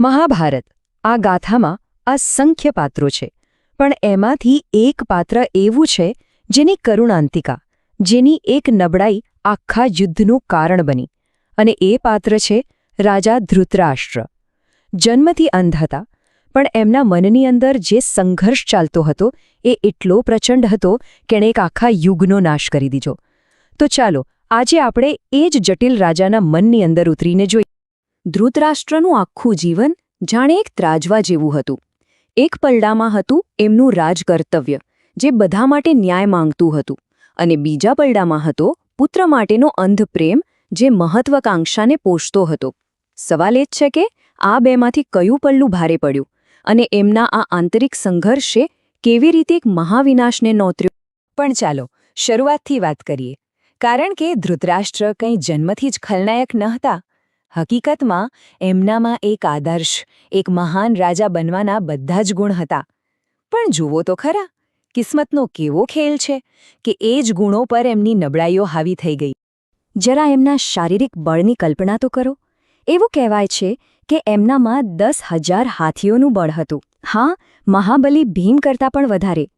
મહાભારત. આ ગાથામાં અસંખ્ય પાત્રો છે, પણ એમાંથી એક પાત્ર એવું છે જેની કરુણાંતિકા, જેની એક નબળાઈ આખા યુદ્ધનું કારણ બની અને એ પાત્ર છે રાજા ધૃતરાષ્ટ્ર. જન્મથી અંધ હતા, પણ એમના મનની અંદર જે સંઘર્ષ ચાલતો હતો એ એટલો પ્રચંડ હતો કે એક આખા યુગનો નાશ કરી દીધો. તો ચાલો, આજે આપણે એ જ જટિલ રાજાના મનની અંદર ઉતરીને જોઈએ. ધૃતરાષ્ટ્રનું આખું જીવન જાણે એક ત્રાજવા જેવું હતું. એક પલડામાં હતું એમનું રાજકર્તવ્ય, જે બધા માટે ન્યાય માંગતું હતું. અને બીજા પલડામાં હતો પુત્ર માટેનો અંધ પ્રેમ જે મહત્વકાંક્ષાને પોષતો હતો. સવાલ એ જ છે કે, આ બેમાંથી કયું પલ્લું ભારે પડ્યું? અને એમના આ આંતરિક સંઘર્ષે કેવી રીતે એક મહાવિનાશને નોતર્યો? પણ ચાલો, શરૂઆતથી વાત કરીએ. કારણ કે ધૃતરાષ્ટ્ર કંઈ જન્મથી જ ખલનાયક ન હતા. હકીકતમાં, એમનામાં એક આદર્શ, એક મહાન રાજા બનવાના બધા જ ગુણ હતા. પણ જુઓ તો ખરા, કિસ્મતનો કેવો ખેલ છે કે એ જ ગુણો પર એમની નબળાઈઓ હાવી થઈ ગઈ. જરા એમના શારીરિક બળની કલ્પના તો કરો. એવું કહેવાય છે કે એમનામાં દસ હજાર હાથીઓનું બળ હતું. હા, મહાબલી ભીમ કરતાં પણ વધારે.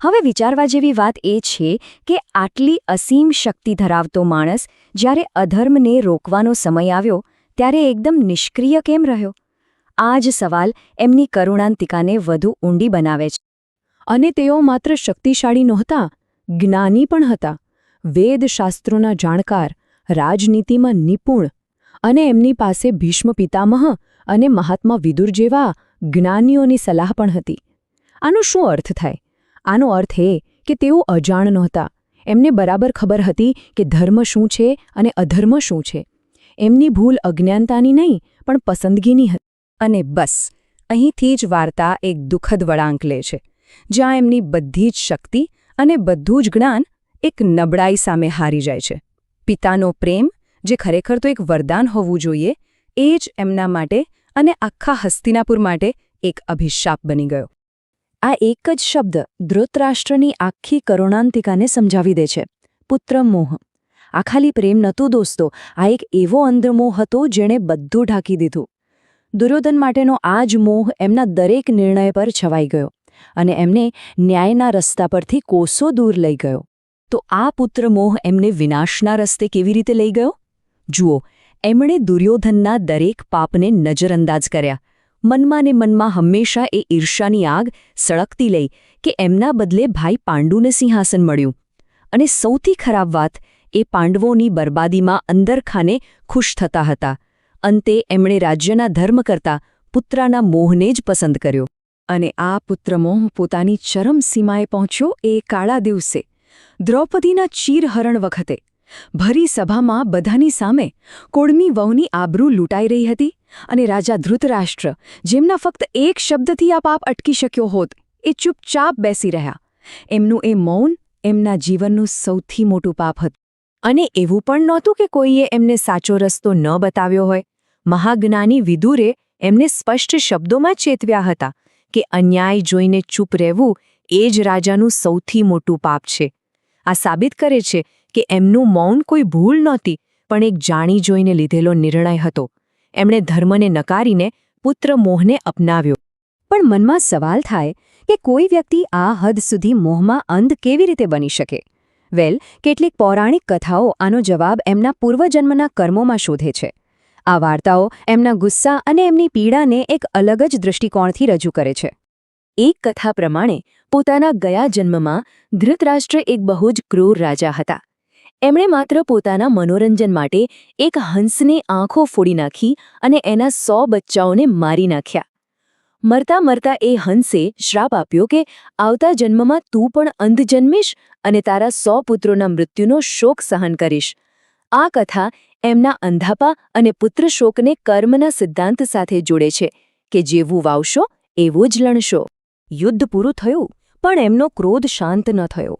હવે વિચારવા જેવી વાત એ છે કે આટલી અસીમ શક્તિ ધરાવતો માણસ જ્યારે અધર્મને રોકવાનો સમય આવ્યો ત્યારે એકદમ નિષ્ક્રિય કેમ રહ્યો? આ જ સવાલ એમની કરુણાંતિકાને વધુ ઊંડી બનાવે છે. અને તેઓ માત્ર શક્તિશાળી નહોતા, જ્ઞાની પણ હતા. વેદશાસ્ત્રોના જાણકાર, રાજનીતિમાં નિપુણ અને એમની પાસે ભીષ્મ પિતામહ અને મહાત્મા વિદુર જેવા જ્ઞાનીઓની સલાહ પણ હતી. આનો શું અર્થ થાય? આનો અર્થ એ કે તેઓ અજાણ નહોતા. એમને બરાબર ખબર હતી કે ધર્મ શું છે અને અધર્મ શું છે. એમની ભૂલ અજ્ઞાનતાની નહીં, પણ પસંદગીની હતી. અને બસ, અહીંથી જ વાર્તા એક દુઃખદ વળાંક લે છે, જ્યાં એમની બધી જ શક્તિ અને બધું જ જ્ઞાન એક નબળાઈ સામે હારી જાય છે. પિતાનો પ્રેમ, જે ખરેખર તો એક વરદાન હોવું જોઈએ, એ જ એમના માટે અને આખા હસ્તિનાપુર માટે એક અભિશાપ બની ગયો. આ એક જ શબ્દ ધૃતરાષ્ટ્રની આખી કરુણાંતિકાને સમજાવી દે છે. પુત્ર મોહ. આ ખાલી પ્રેમ નહોતું દોસ્તો. આ એક એવો અંધમોહ હતો જેણે બધું ઢાંકી દીધું. દુર્યોધન માટેનો આ જ મોહ એમના દરેક નિર્ણય પર છવાઈ ગયો અને એમને ન્યાયના રસ્તા પરથી કોસો દૂર લઈ ગયો. તો આ પુત્ર મોહ એમને વિનાશના રસ્તે કેવી રીતે લઈ ગયો? જુઓ, એમણે દુર્યોધનના દરેક પાપને નજરઅંદાજ કર્યા. મનમાં ને મનમાં હંમેશા એ ઈર્ષાની આગ સળગતી લઈ કે એમના બદલે ભાઈ પાંડુને સિંહાસન મળ્યું. અને સૌથી ખરાબ વાત એ પાંડવોની બરબાદીમાં અંદરખાને ખુશ થતા હતા. અંતે એમણે રાજ્યના ધર્મ કરતા પુત્રાના મોહને જ પસંદ કર્યો. અને આ પુત્રમોહ પોતાની ચરમ સીમાએ પહોંચ્યો એ કાળા દિવસે. દ્રૌપદીના ચીરહરણ વખતે ભરી સભામાં બધાની સામે કોળમી વહુની આબરૂ લૂંટાઈ રહી હતી અને રાજા ધૃતરાષ્ટ્ર, જેમના ફક્ત એક શબ્દથી આ પાપ અટકી શક્યો હોત, એ ચૂપચાપ બેસી રહ્યા. એમનું એ મૌન એમના જીવનનું સૌથી મોટું પાપ હતું. અને એવું પણ નહોતું કે કોઈએ એમને સાચો રસ્તો ન બતાવ્યો હોય. મહાજ્ઞાની વિદુરે એમને સ્પષ્ટ શબ્દોમાં ચેતવ્યા હતા કે અન્યાય જોઈને ચૂપ રહેવું એ જ રાજાનું સૌથી મોટું પાપ છે. આ સાબિત કરે છે કે એમનું મૌન કોઈ ભૂલ નહોતી, પણ એક જાણી જોઈને લીધેલો નિર્ણય હતો. એમણે ધર્મને નકારીને પુત્ર મોહને અપનાવ્યો. પણ મનમાં સવાલ થાય કે કોઈ વ્યક્તિ આ હદ સુધી મોહમાં અંધ કેવી રીતે બની શકે? વેલ, કેટલીક પૌરાણિક કથાઓ આનો જવાબ એમના પૂર્વજન્મના કર્મોમાં શોધે છે. આ વાર્તાઓ એમના ગુસ્સા અને એમની પીડાને એક અલગ જ દૃષ્ટિકોણથી રજૂ કરે છે. એક કથા પ્રમાણે, પોતાના ગયા જન્મમાં ધૃતરાષ્ટ્ર એક બહુ જ ક્રૂર રાજા હતા. એમણે માત્ર પોતાના મનોરંજન માટે એક હંસને આંખો ફોડી નાખી અને એના સો બચ્ચાઓને મારી નાખ્યા. મરતા મરતા એ હંસે શ્રાપ આપ્યો કે, આવતા જન્મમાં તું પણ અંધ જન્મીશ અને તારા સો પુત્રોના મૃત્યુનો શોક સહન કરીશ. આ કથા એમના અંધાપા અને પુત્રશોકને કર્મના સિદ્ધાંત સાથે જોડે છે કે જેવું વાવશો, એવું જ લણશો. યુદ્ધ પૂરું થયું, પણ એમનો ક્રોધ શાંત ન થયો.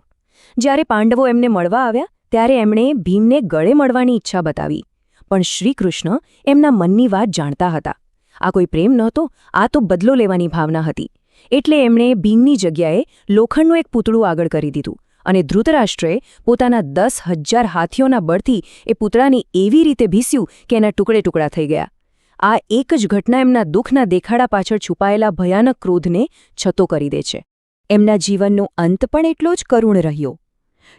જ્યારે પાંડવો એમને મળવા આવ્યા, ત્યારે એમણે ભીમને ગળે મળવાની ઈચ્છા બતાવી. પણ શ્રીકૃષ્ણ એમના મનની વાત જાણતા હતા. આ કોઈ પ્રેમ નહોતો, આ તો બદલો લેવાની ભાવના હતી. એટલે એમણે ભીમની જગ્યાએ લોખંડનું એક પૂતળું આગળ કરી દીધું અને ધૃતરાષ્ટ્રએ પોતાના દસ હજાર હાથીઓના બળથી એ પૂતળાને એવી રીતે ભીસ્યું કે એના ટુકડે ટુકડા થઈ ગયા. આ એક જ ઘટના એમના દુઃખના દેખાડા પાછળ છુપાયેલા ભયાનક ક્રોધને છતો કરી દે છે. એમના જીવનનો અંત પણ એટલો જ કરુણ રહ્યો.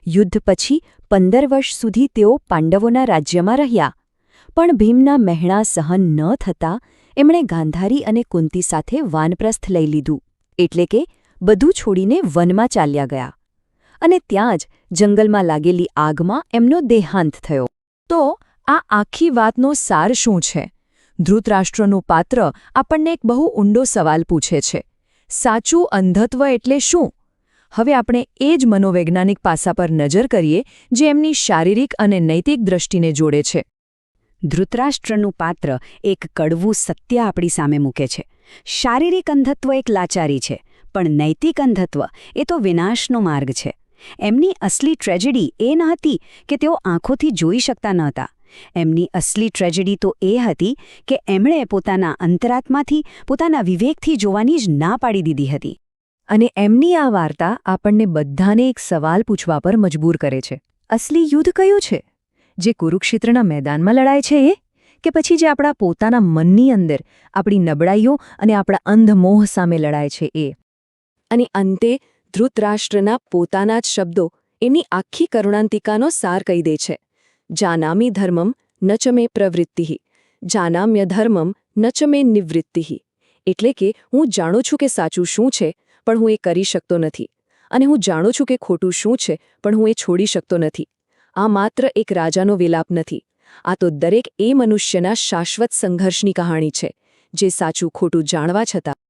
યુદ્ધ પછી પંદર વર્ષ સુધી તેઓ પાંડવોના રાજ્યમાં રહ્યા પણ ભીમના મહેણા સહન ન થતાં એમણે ગાંધારી અને કુંતી સાથે વાનપ્રસ્થ લઈ લીધું. એટલે કે બધું છોડીને વનમાં ચાલ્યા ગયા. અને ત્યાં જ જંગલમાં લાગેલી આગમાં એમનો દેહાંત થયો. તો આ આખી વાતનો સાર શું છે? ધૃતરાષ્ટ્રનું પાત્ર આપણને એક બહુ ઊંડો સવાલ પૂછે છે. સાચું અંધત્વ એટલે શું? હવે આપણે એ જ મનોવૈજ્ઞાનિક પાસા પર નજર કરીએ જે એમની શારીરિક અને નૈતિક દ્રષ્ટિને જોડે છે. ધૃતરાષ્ટ્રનું પાત્ર એક કડવું સત્ય આપણી સામે મૂકે છે. શારીરિક અંધત્વ એક લાચારી છે, પણ નૈતિક અંધત્વ એ તો વિનાશનો માર્ગ છે. એમની અસલી ટ્રેજેડી એ ન હતી કે તેઓ આંખોથી જોઈ શકતા નહોતા એમની અસલી ટ્રેજેડી તો એ હતી કે એમણે પોતાના અંતરાત્માથી, પોતાના વિવેકથી જોવાની જ ના પાડી દીધી હતી. અને એમની આ વાર્તા આપણને બધાને એક સવાલ પૂછવા પર મજબૂર કરે છે. અસલી યુદ્ધ કયું છે? જે કુરુક્ષેત્રના મેદાનમાં લડાય છે એ? કે પછી જે આપણા પોતાના મનની અંદર આપણી નબળાઈઓ અને આપણા અંધમોહ સામે લડાય છે એ? અને અંતે, ધૃતરાષ્ટ્રના પોતાના જ શબ્દો એની આખી કરુણાંતિકાનો સાર કહી દે છે. જાનામી ધર્મમ ન ચ મે પ્રવૃત્તિ. જાનામ્ય ધર્મમ ન ચ મે નિવૃત્તિ. એટલે કે, હું જાણું છું કે સાચું શું છે, પણ હું એ કરી શકતો નથી. અને હું જાણું છું કે ખોટું શું છે, પણ હું એ છોડી શકતો નથી. આ માત્ર એક રાજાનો વિલાપ નથી. આ તો દરેક એ મનુષ્યના શાશ્વત સંઘર્ષની કહાણી છે, જે સાચું ખોટું જાણવા છતાં